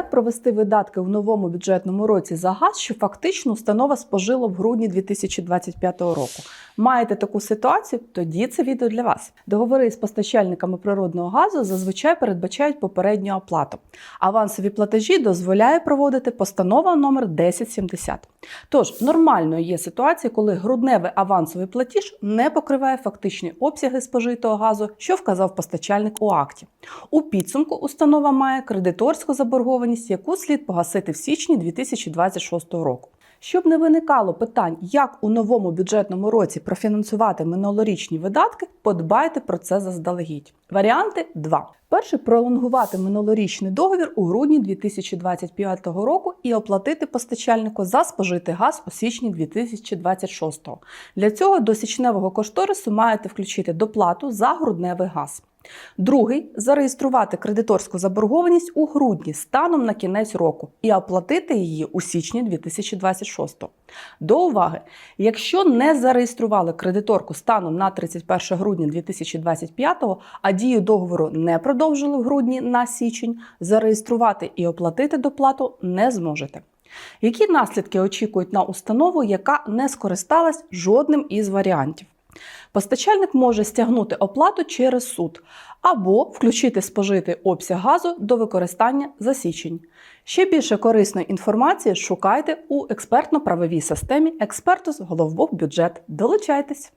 провести видатки у новому бюджетному році за газ, що фактично установа спожила в грудні 2025 року? Маєте таку ситуацію? Тоді це відео для вас. Договори з постачальниками природного газу зазвичай передбачають попередню оплату. Авансові платежі дозволяє проводити постанова номер 1070. Тож нормальною є ситуація, коли грудневий авансовий платіж не покриває фактичні обсяги спожитого газу, що вказав постачальник у акті. У підсумку установа має кредиторську заборгованість, яку слід погасити в січні 2026 року. Щоб не виникало питань, як у новому бюджетному році профінансувати минулорічні видатки, подбайте про це заздалегідь. Варіанти два. Перший пролонгувати минулорічний договір у грудні 2025 року і оплатити постачальнику за спожитий газ у січні 2026. Для цього до січневого кошторису маєте включити доплату за грудневий газ. Другий зареєструвати кредиторську заборгованість у грудні станом на кінець року і оплатити її у січні 2026. До уваги, якщо не зареєстрували кредиторку станом на 31 грудня 2025, а дію договору не продовжили в грудні на січень, зареєструвати і оплатити доплату не зможете. Які наслідки очікують на установу, яка не скористалась жодним із варіантів? Постачальник може стягнути оплату через суд або включити спожитий обсяг газу до використання за січень. Ще більше корисної інформації шукайте у експертно-правовій системі Експертус Головбух Бюджет. Долучайтесь!